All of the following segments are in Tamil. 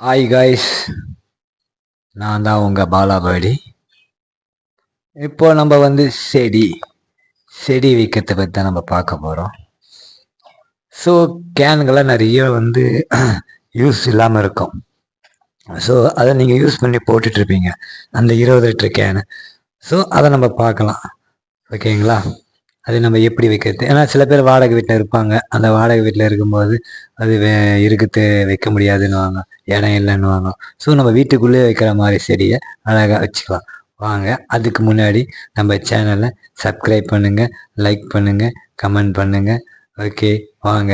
ஹாய் காய்ஸ் நான் தான் உங்கள் பாலாபாடி. இப்போ நம்ம வந்து செடி செடி வைக்கிறத பற்றி தான் நம்ம பார்க்க போகிறோம் ஸோ கேனுங்கெல்லாம் நிறைய வந்து யூஸ் இல்லாமல் இருக்கும். ஸோ அதை நீங்கள் யூஸ் பண்ணி போட்டுட்ருப்பீங்க அந்த இருபது லிட்டர் கேனு. ஸோ அதை நம்ம பார்க்கலாம். ஓகேங்களா? அது நம்ம எப்படி வைக்கிறது? ஏன்னா சில பேர் வாடகை வீட்டில் இருப்பாங்க. அந்த வாடகை வீட்டில் இருக்கும்போது அது வே இருக்குது வைக்க முடியாதுன்னுவாங்க. இடம் இல்லைன்னுவாங்க. ஸோ நம்ம வீட்டுக்குள்ளேயே வைக்கிற மாதிரி செடியை அழகாக வச்சுக்கலாம். வாங்க அதுக்கு முன்னாடி நம்ம சேனலை சப்ஸ்கிரைப் பண்ணுங்கள் லைக் பண்ணுங்கள் கமெண்ட் பண்ணுங்கள் ஓகே வாங்க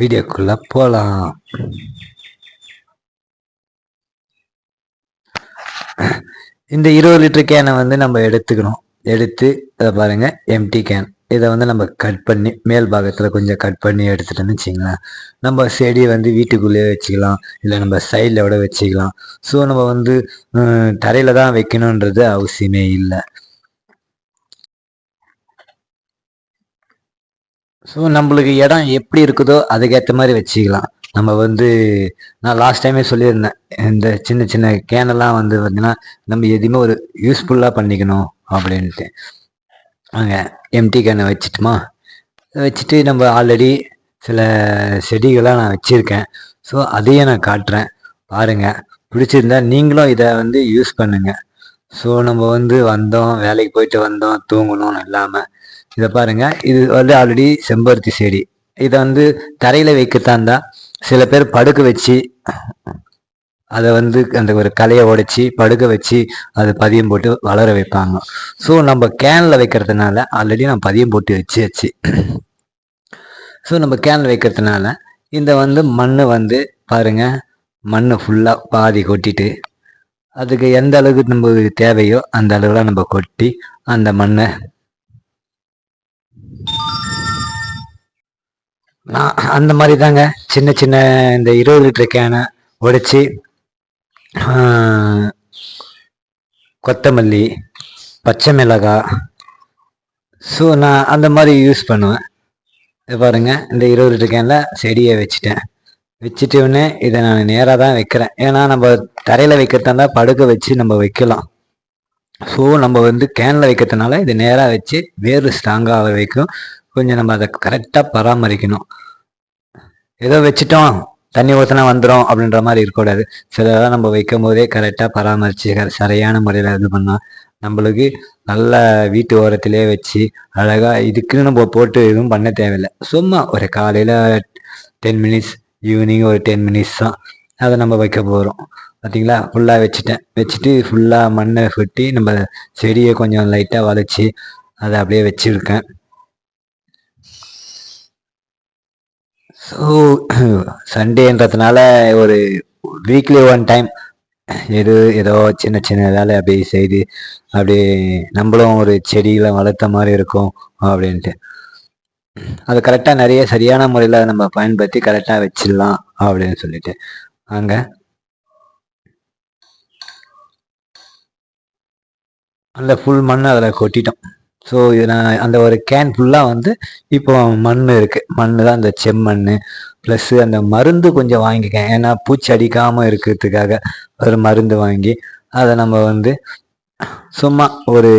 வீடியோக்குள்ளே போகலாம் இந்த இருபது லிட்டர் கேனை வந்து நம்ம எடுத்துக்கணும். எடுத்து அதை பாருங்கள் எம்டி கேன் இதை வந்து நம்ம கட் பண்ணி மேல் பாகத்தில் கொஞ்சம் கட் பண்ணி எடுத்துட்டோம்னு வச்சிங்களேன் நம்ம செடியை வந்து வீட்டுக்குள்ளேயே வச்சுக்கலாம். இல்லை நம்ம சைடில் விட வச்சுக்கலாம். ஸோ நம்ம வந்து தரையில் தான் வைக்கணுன்றது அவசியமே இல்லை. ஸோ நம்மளுக்கு இடம் எப்படி இருக்குதோ அதுக்கேற்ற மாதிரி வச்சுக்கலாம். நம்ம வந்து நான் லாஸ்ட் டைமே சொல்லியிருந்தேன். இந்த சின்ன சின்ன கேனெல்லாம் வந்து பார்த்தீங்கன்னா நம்ம எதுவுமே ஒரு யூஸ்ஃபுல்லாக பண்ணிக்கணும் அப்படின்ட்டு. அங்கே எம்டி கேனை வச்சுட்டுமா? வச்சுட்டு நம்ம ஆல்ரெடி சில செடிகளாக நான் வச்சுருக்கேன். ஸோ அதையும் நான் காட்டுறேன். பாருங்கள் பிடிச்சிருந்தா நீங்களும் இதை வந்து யூஸ் பண்ணுங்கள் ஸோ நம்ம வந்து வந்தோம். வேலைக்கு போயிட்டு வந்தோம். தூங்கணும்னு இல்லாமல் இதை பாருங்கள் இது வந்து ஆல்ரெடி செம்பருத்தி செடி. இதை வந்து தரையில் வைக்கத்தான் தான். சில பேர் படுக்க வச்சு அதை வந்து அந்த ஒரு கலையை உடைச்சி படுக்க வச்சு அது பதியம் போட்டு வளர வைப்பாங்க. ஸோ நம்ம கேனில் வைக்கிறதுனால ஆல்ரெடி நான் பதியம் போட்டு வச்சு வச்சு ஸோ நம்ம கேனில் வைக்கிறதுனால இந்த வந்து மண் வந்து பாருங்க மண் ஃபுல்லாக பாதி கொட்டிட்டு அதுக்கு எந்த அளவுக்கு நம்ம தேவையோ அந்த அளவுலாம் நம்ம கொட்டி அந்த மண்ணை நான் அந்த மாதிரி தாங்க. சின்ன சின்ன இந்த இருபது லிட்டர் கேனை உடைச்சி கொத்தமல்லி பச்சை மிளகாய் ஸோ நான் அந்த மாதிரி யூஸ் பண்ணுவேன். இது பாருங்கள் இந்த இருபது லிட்டர் கேனில் செடியை வச்சுட்டேன். வச்சுட்டு உடனே இதை நான் நேராக தான் வைக்கிறேன். ஏன்னா நம்ம தரையில் வைக்கிறதா இருந்தால் படுக்க வச்சு நம்ம வைக்கலாம். ஸோ நம்ம வந்து கேனில் வைக்கிறதுனால இது நேராக வச்சு வேறு ஸ்ட்ராங்காக வைக்கும். கொஞ்சம் நம்ம அதை கரெக்டாக பராமரிக்கணும். ஏதோ வச்சுட்டோம். தண்ணி ஊற்றினா வந்துடும் அப்படின்ற மாதிரி இருக்கக்கூடாது. சிலதெல்லாம் நம்ம வைக்கும் போதே கரெக்டாக பராமரித்து சரியான முறையில் இது பண்ணால் நம்மளுக்கு நல்ல வீட்டு ஓரத்திலே வச்சு அழகாக இதுக்குன்னு நம்ம போட்டு எதுவும் பண்ண தேவையில்லை. சும்மா ஒரு காலையில் டென் மினிட்ஸ் ஈவினிங் ஒரு டென் மினிட்ஸ் தான் அதை நம்ம வைக்க போகிறோம் பார்த்தீங்களா ஃபுல்லாக வச்சுட்டேன். வச்சுட்டு ஃபுல்லாக மண்ணை கொட்டி நம்ம செடியை கொஞ்சம் லைட்டாக வளைச்சி அதை அப்படியே வச்சுருக்கேன். ஸோ சண்டேன்றதுனால ஒரு வீக்லி ஒன் டைம் எது ஏதோ சின்ன சின்ன வேலை அப்படியே செய்து அப்படியே நம்மளும் ஒரு செடிகளை வளர்த்த மாதிரி இருக்கும் அப்படின்ட்டு. அது கரெக்டாக நிறைய சரியான முறையில் நம்ம பயன்படுத்தி கரெக்டாக வச்சிடலாம் அப்படின்னு சொல்லிட்டு. அங்கே அந்த ஃபுல் மண் அதில் கொட்டிட்டோம். ஸோ இது நான் அந்த ஒரு கேன் ஃபுல்லாக வந்து இப்போ மண் இருக்குது மண் தான் அந்த செம்மண் ப்ளஸ்ஸு அந்த மருந்து கொஞ்சம் வாங்கிக்கேன். ஏன்னா பூச்சி அடிக்காமல் இருக்கிறதுக்காக ஒரு மருந்து வாங்கி அதை நம்ம வந்து சும்மா ஒரு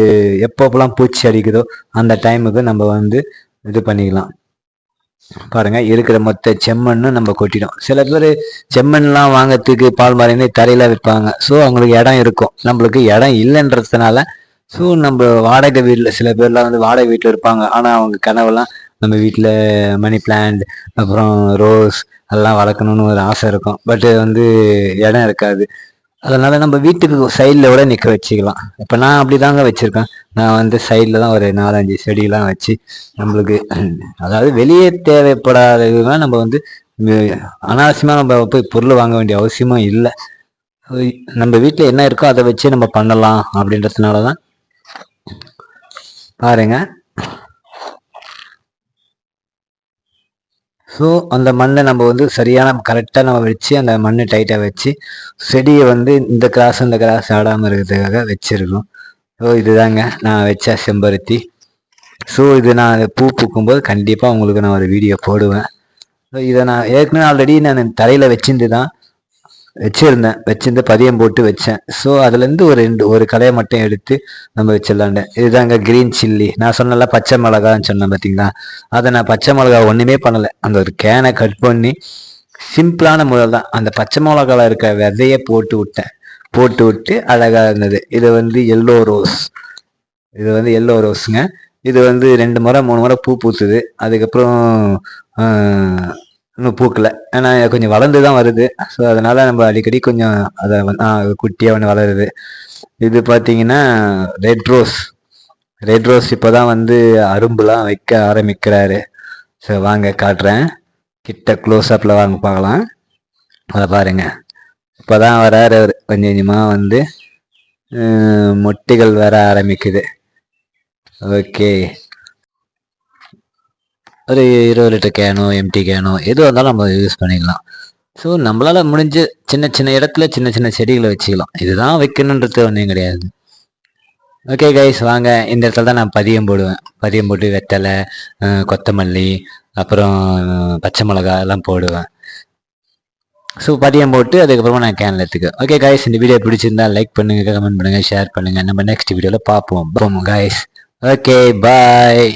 எப்பப்பெல்லாம் பூச்சி அடிக்குதோ அந்த டைமுக்கு நம்ம வந்து இது பண்ணிக்கலாம். பாருங்க இருக்கிற மொத்த செம்மண்ணும் நம்ம கொட்டிடும். சில பேர் செம்மண்லாம் வாங்கறதுக்கு பால் மாறினே தரையில விற்பாங்க. ஸோ அவங்களுக்கு இடம் இருக்கும். நம்மளுக்கு இடம் இல்லைன்றதுனால ஸோ நம்ம வாடகை வீட்டில் சில பேர்லாம் வந்து வாடகை வீட்டில் இருப்பாங்க. ஆனால் அவங்க கனவெல்லாம் நம்ம வீட்டில் மணி பிளான்ட் அப்புறம் ரோஸ் அதெல்லாம் வளர்க்கணும்னு ஒரு ஆசை இருக்கும். பட்டு வந்து இடம் இருக்காது. அதனால் நம்ம வீட்டுக்கு சைடில் கூட நிற்க வச்சுக்கலாம். இப்போ நான் அப்படி தாங்க வச்சுருக்கேன். நான் வந்து சைடில் தான் ஒரு நாலஞ்சு செடியெலாம் வச்சு நம்மளுக்கு அதாவது வெளியே தேவைப்படாத தேவைப்படாததுலாம் நம்ம வந்து அனாவசியமாக நம்ம போய் பொருள் வாங்க வேண்டிய அவசியமும் இல்லை. நம்ம வீட்டில் என்ன இருக்கோ அதை வச்சு நம்ம பண்ணலாம் அப்படின்றதுனால தான் பாருங்க. ஸோ அந்த மண்ணை நம்ம வந்து சரியான கரெக்டாக நம்ம வச்சு அந்த மண்ணை டைட்டாக வச்சு செடியை வந்து இந்த கிராஸ் இந்த கிராஸ் ஆடாமல் இருக்கிறதுக்காக வச்சுருக்கோம். ஸோ இதுதாங்க நான் வச்ச செம்பருத்தி. ஸோ இது நான் பூ பூக்கும்போது கண்டிப்பாக உங்களுக்கு நான் ஒரு வீடியோ போடுவேன். ஸோ இதை நான் ஏற்கனவே ஆல்ரெடி நான் தரையில் வச்சிருந்து தான் வச்சிருந்தேன். வச்சிருந்து பதியம் போட்டு வச்சேன். ஸோ அதுலேருந்து ஒரு ரெண்டு ஒரு கலையை மட்டும் எடுத்து நம்ம வச்சிடலான்ட்டு இதுதாங்க கிரீன் சில்லி நான் சொன்னல பச்சை மிளகான்னு சொன்னேன் பார்த்தீங்களா அதை நான் பச்சை மிளகா ஒன்றுமே பண்ணலை. அந்த ஒரு கேனை கட் பண்ணி சிம்பிளான முறை தான். அந்த பச்சை மிளகாவில் இருக்க விதையை போட்டு விட்டேன். போட்டு விட்டு அழகாக இருந்தது. இது வந்து எல்லோ ரோஸ் இது வந்து எல்லோ ரோஸுங்க இது வந்து ரெண்டு முறை மூணு முறை பூ பூத்துது. அதுக்கப்புறம் இன்னும் பூக்கல. ஏன்னா கொஞ்சம் வளர்ந்து தான் வருது. ஸோ அதனால நம்ம அடிக்கடி கொஞ்சம் அதை குட்டியாக ஒன்று வளருது. இது பார்த்தீங்கன்னா ரெட் ரோஸ் ரெட் ரோஸ் இப்போ தான் வந்து அரும்புலாம் வைக்க ஆரம்பிக்கிறாரு. ஸோ வாங்க காட்டுறேன். கிட்ட க்ளோஸ் அப்பில் வாங்க பார்க்கலாம். அதை பாருங்க. இப்போ தான் வராரு அவர். கொஞ்சம் கொஞ்சமாக வந்து மொட்டைகள் வர ஆரம்பிக்குது. ஓகே ஒரு இருபது லிட்டர் கேனோ எம்டி கேனோ எதுவாக இருந்தாலும் நம்ம யூஸ் பண்ணிக்கலாம். ஸோ நம்மளால் முடிஞ்ச சின்ன சின்ன இடத்துல சின்ன சின்ன செடிகளை வச்சுக்கலாம். இதுதான் வைக்கணுன்றது ஒன்றும் கிடையாது. ஓகே கைஸ் வாங்க. இந்த இடத்துல தான் நான் பதியம் போடுவேன். பதியம் போட்டு வெத்தலை கொத்தமல்லி அப்புறம் பச்சை மிளகா எல்லாம் போடுவேன். ஸோ பதியம் போட்டு அதுக்கப்புறமா நான் கேனில் எடுத்துக்கேன் ஓகே கைஸ் இந்த வீடியோ பிடிச்சிருந்தா லைக் பண்ணுங்க கமெண்ட் பண்ணுங்கள் ஷேர் பண்ணுங்கள் நம்ம நெக்ஸ்ட் வீடியோவில் பார்ப்போம். Guys okay bye